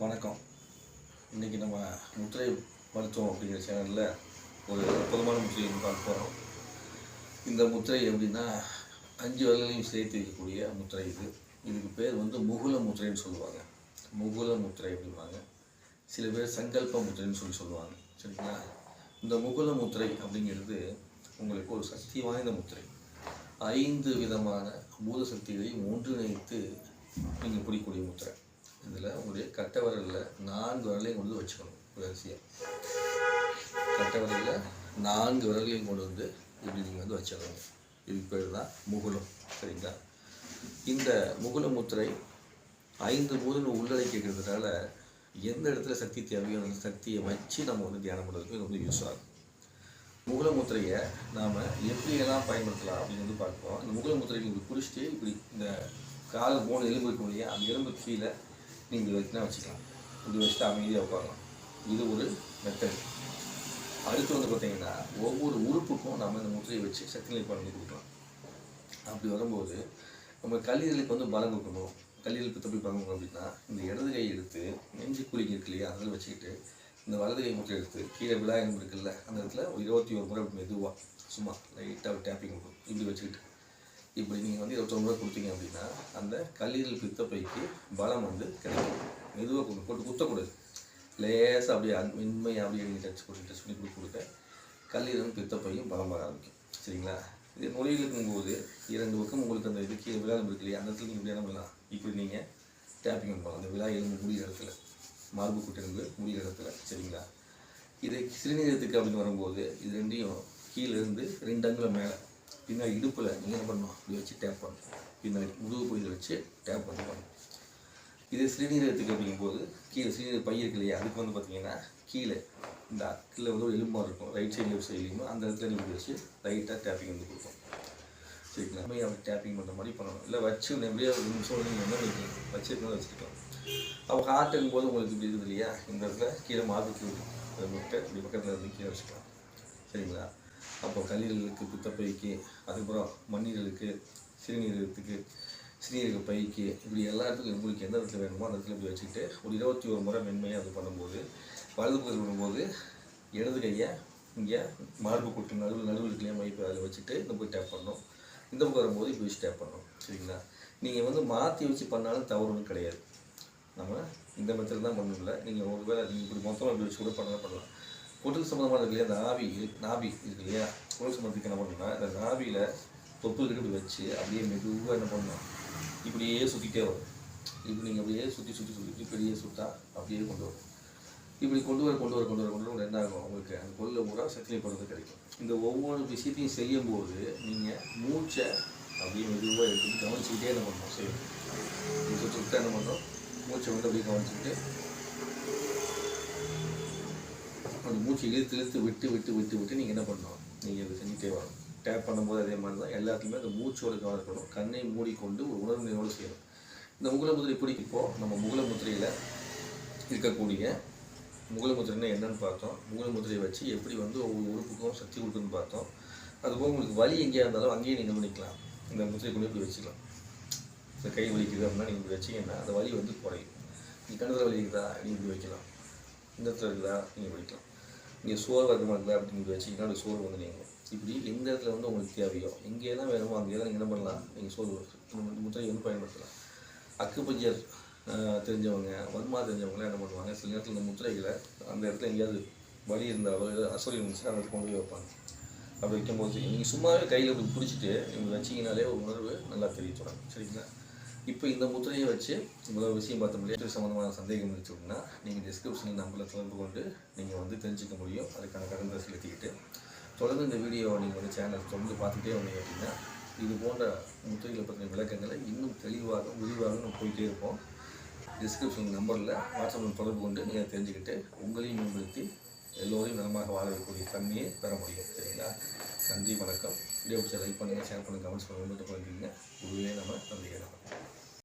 வணக்கம். இன்றைக்கி நம்ம முத்திரை மருத்துவம் அப்படிங்கிற சேனலில் ஒரு அற்புதமான முத்திரையை பார்க்க போகிறோம் இந்த முத்திரை எப்படின்னா அஞ்சு விரலையும் சேர்த்து வைக்கக்கூடிய முத்திரை இது. இதுக்கு பேர் வந்து முகுல முத்திரைன்னு சொல்லுவாங்க. முகுல முத்திரை அப்படிம்பாங்க. சில பேர் சங்கல்ப முத்திரைன்னு சொல்லி சொல்லுவாங்க. சரிங்களா? இந்த முகுல முத்திரை அப்படிங்கிறது உங்களுக்கு ஒரு சக்தி வாய்ந்த முத்திரை. ஐந்து விதமான பூத சக்திகளை ஒன்றிணைத்து நீங்கள் பிடிக்கக்கூடிய முத்திரை. இதில் உங்களுடைய கட்டை விரலில் நான்கு விரலையும் கொண்டு வந்து வச்சுக்கணும் வரிசையாக கட்டை விரலில் நான்கு விரலையும் கொண்டு வந்து இப்படி நீங்கள் வந்து வச்சிடணும். இதுக்கு பேர் தான் முகுலம் சரிங்களா? இந்த முகுல முத்திரை ஐந்து பூதங்கள் உள்ளடக்கிக்கிறதுனால எந்த இடத்துல சக்தி தேவையோ அந்த சக்தியை வச்சு நம்ம வந்து தியானம் பண்ணுறதுக்கு இது வந்து யூஸ் ஆகும். முகுல முத்திரையை நாம் எப்படியெல்லாம் பயன்படுத்தலாம் அப்படின்னு வந்து பார்ப்போம். இந்த முகுல முத்திரை நீங்கள் குடிச்சிட்டு இப்படி இந்த கால் போன எலும்பு இருக்கும் இல்லையா அந்த எலும்பு கீழே நீங்கள் வச்சுனா வச்சுக்கலாம். இப்படி வச்சுட்டு அமைதியாக உட்காரலாம். இது ஒரு மெத்தட் அடுத்து வந்து பார்த்தீங்கன்னா ஒவ்வொரு உறுப்புக்கும் நம்ம இந்த முத்திரையை வச்சு சக்தி நிலை பண்ணி கொடுக்கலாம். அப்படி வரும்போது நம்ம கல்லீரலுக்கு வந்து பலம் கொடுக்கணும். கல்லீரலுக்கு தப்பி பலம் கொடுக்கணும் அப்படின்னா இந்த இடது கையை எடுத்து நெஞ்சு குழிக்கு இருக்கு இல்லையா அதில் வச்சுக்கிட்டு இந்த வலது கை முத்திரை எடுத்து கீழே விழாயம் இருக்குல்ல அந்த இடத்துல ஒரு இருபத்தி ஒரு முறை மெதுவாக சும்மா லைட்டாக டேப்பிங் கொடுக்கும் இப்படி வச்சுக்கிட்டு. இப்படி நீங்கள் வந்து இருபத்தொம்பது ரூபா கொடுத்தீங்க அப்படின்னா அந்த கல்லீரல் பித்தப்பைக்கு பலம் வந்து கிடைக்கும். மெதுவாக கொடுக்கும் போட்டு குத்தக்கூடாது. லேசாக அப்படியே அன் மென்மையாக அப்படியே நீங்கள் டச் பண்ணி டச் பண்ணி கொடுக்க கொடுக்க கல்லீரலும் பித்தப்பையும் பலமாக ஆரம்பிக்கும். சரிங்களா? இது நொழியில் இருக்கும்போது இரண்டு பக்கம் உங்களுக்கு அந்த இது கீழே விழா இருக்கு இல்லையா? அந்த இடத்துல நீங்கள் இப்படி என்ன பண்ணலாம். இப்படி நீங்கள் டேப்பிங் பண்ணலாம். அந்த விழா எலும்பு முடிகிற இடத்துல மார்பு குட்டெலும்பு முடிகிற இடத்துல சரிங்களா? இது சிறுநீரத்துக்கு அப்படின்னு வரும்போது இது ரெண்டையும் கீழே இருந்து ரெண்டு அங்குல மேலே பின்னாடி இடுப்பில் நீங்கள் என்ன பண்ணணும்? இப்படி வச்சு டேப் பண்ணணும். பின்னாடி முதுகு பகுதியில் வச்சு டேப் வந்து பண்ணணும். இது சிறுநீரகத்துக்கு அப்படிங்கும்போது கீழே சிறுநீரக பை இருக்கு இல்லையா? அதுக்கு வந்து பார்த்தீங்கன்னா கீழே இந்த கீழே வந்து ஒரு எலும்பாக இருக்கும். ரைட் சைடு லெஃப்ட் சைட்லேயுமே அந்த இடத்துல நீங்கள் வச்சு லைட்டாக டேப்பிங் வந்து கொடுக்கும் சரிங்களா? நம்ம அப்படி டேப்பிங் பண்ணுற மாதிரி பண்ணணும்? இல்லை வச்சு எப்படியா ஒரு நிமிஷம் நீங்கள் என்ன பண்ணிக்கலாம் வச்சுருக்கணும் வச்சுருக்கலாம் அப்போ ஹார்ட்டுங்கும் போது உங்களுக்கு இப்படி இருக்குது இல்லையா? இந்த இடத்துல கீழே மார்புக்கு முட்டை இப்படி பக்கத்தில் இருந்து கீழே வச்சுக்கலாம். சரிங்களா? அப்போ கல்லீரலுக்கு பித்தப்பைக்கு அதுக்கப்புறம் மண்ணீரலுக்கு சிறுநீரகத்துக்கு சிறுநீரக பைக்கு இப்படி எல்லா இடத்துக்கும் உங்களுக்கு எந்த இடத்துல வேணுமோ அந்த இடத்துல இப்படி வச்சுக்கிட்டு ஒரு இருபத்தி ஒரு முறை மென்மையாக அது பண்ணும்போது வலது பகுதி விடும்போது இடது கையை இங்கே மார்பு கூட்டு நடுவு நடுவில் இருக்கலையே மைப்பு அதில் வச்சுட்டு இந்த போய் டேப் பண்ணணும். இந்த பக்கம் வரும்போது இப்படி வச்சு டேப் பண்ணணும். சரிங்களா? நீங்கள் வந்து மாற்றி வச்சு பண்ணாலும் தவறு ஒன்றும் கிடையாது. நம்ம இந்த மெத்தட் தான் பண்ணணும்ல. நீங்கள் ஒரு வேளை நீங்கள் இப்படி மொத்தமாக இப்படி வச்சு கூட பண்ணலாம் பண்ணலாம். உடல் சம்மந்தமான இருக்கு இல்லையா? நாவி இருக்கு- நாபி இருக்கு இல்லையா? உடல் சம்மந்தத்துக்கு என்ன பண்ணணும்னா இந்த நாவியில் தொப்பு கிட்ட வச்சு அப்படியே மெதுவாக என்ன பண்ணணும் இப்படியே சுற்றிட்டே வரும். இப்படி நீங்கள் அப்படியே சுற்றி சுற்றி சுற்றி இப்படியே சுத்தா அப்படியே கொண்டு வரும். இப்படி கொண்டு வர கொண்டு வர கொண்டு வர கொண்டு வர என்ன ஆகும் உங்களுக்கு அந்த பொருளை பூரா சக்தியை போடுறது கிடைக்கும். இந்த ஒவ்வொரு விஷயத்தையும் செய்யும்போது நீங்கள் மூச்சை அப்படியே மெதுவாக எடுத்து கவனிச்சுக்கிட்டே என்ன பண்ணணும் செய்யணும். சுற்றி சுத்தம் என்ன பண்ணணும் மூச்சை வந்து அப்படியே கவனிச்சுக்கிட்டு அந்த மூச்சு இழுத்து இழுத்து விட்டு விட்டு விட்டு விட்டு நீங்கள் என்ன பண்ணணும்? நீங்கள் இதை செஞ்சுட்டே வரணும். டேப் பண்ணும்போது அதே மாதிரி தான் எல்லாத்துலேயுமே அந்த மூச்சோட கவனம் இருக்கணும். கண்ணை மூடிக்கொண்டு ஒரு உணர்வு நினைவோடு செய்யணும். இந்த முகுல முத்திரை பிடிக்கப்போ நம்ம முகலமுத்திரையில் இருக்கக்கூடிய முகுல என்னன்னு பார்த்தோம். முகுல முத்திரையை வச்சு எப்படி வந்து ஒவ்வொரு உறுப்புக்கும் சக்தி கொடுக்குன்னு பார்த்தோம். அதுபோக உங்களுக்கு வலி எங்கேயா இருந்தாலும் அங்கேயே நீங்கள் பண்ணிக்கலாம் இந்த முத்திரை கொண்டு இப்படி வச்சுக்கலாம். இந்த கை வலிக்குது அப்படின்னா நீங்கள் இப்படி வச்சிங்கன்னா அந்த வலி வந்து குறையும். நீங்கள் கணத்தில் வலி இருக்குதா நீங்கள் இப்படி வைக்கலாம். இந்த இடத்துல இருக்குதா? நீங்கள் பிடிக்கலாம் நீங்கள் சோறு வர்க்கமாக இருக்குதா அப்படின்னு இப்படி வச்சிங்கன்னா அந்த சோறு வந்து நீங்கள் இப்படி எந்த இடத்துல வந்து உங்களுக்கு தேவையோ எங்கேயெல்லாம் வேணுமோ அங்கேயெல்லாம் நீங்கள் என்ன பண்ணலாம்? நீங்கள் சோறு இந்த முத்திரை வந்து பயன்படுத்தலாம். அக்குப்பஞ்சர் தெரிஞ்சவங்க வன்மா தெரிஞ்சவங்களாம் என்ன பண்ணுவாங்க? சில நேரத்தில் இந்த முத்திரைகளை அந்த இடத்துல எங்கேயாவது வலி இருந்தாலோ ஏதோ அசோரி இருந்துச்சுன்னா அந்த கொண்டு போய் வைப்பாங்க. அப்படி வைக்கும்போது நீங்கள் சும்மாவே கையில் இப்படி பிடிச்சிட்டு நீங்கள் வச்சிங்கனாலே ஒரு உணர்வு நல்லா தெரிய தொடங்கும். சரிங்களா? இப்போ இந்த முத்திரையை வச்சு இவ்வளோ விஷயம் பார்த்த முடியாது சம்மந்தமான சந்தேகம் இருந்துச்சு அப்படின்னா நீங்கள் டிஸ்கிரிப்ஷனில் நம்பரில் தொடர்பு கொண்டு நீங்கள் வந்து தெரிஞ்சுக்க முடியும். அதுக்கான கடன்களை செலுத்திக்கிட்டு தொடர்ந்து இந்த வீடியோவை நீங்கள் வந்து சேனல் தொடர்ந்து பார்த்துட்டே வந்தீங்க அப்படின்னா இது போன்ற முத்திரைகளை பற்றின விளக்கங்களை இன்னும் தெளிவாக விரிவாக நம்ம போயிட்டே இருப்போம். டிஸ்கிரிப்ஷன் நம்பரில் வாட்ஸ்அப்பில் தொடர்பு கொண்டு நீங்கள் தெரிஞ்சுக்கிட்டு உங்களையும் மேம்படுத்தி எல்லோரையும் நலமாக வாழ வைக்கக்கூடிய தன்மையை பெற முடியும். சரிங்களா? நன்றி வணக்கம். வீடியோ பிடிச்ச லைக் பண்ணுங்கள் ஷேர் பண்ணுங்கள் கமெண்ட்ஸ் பண்ணுங்கள் பண்ணிக்கிறீங்க இதுவே நம்ம நன்றி நம்ம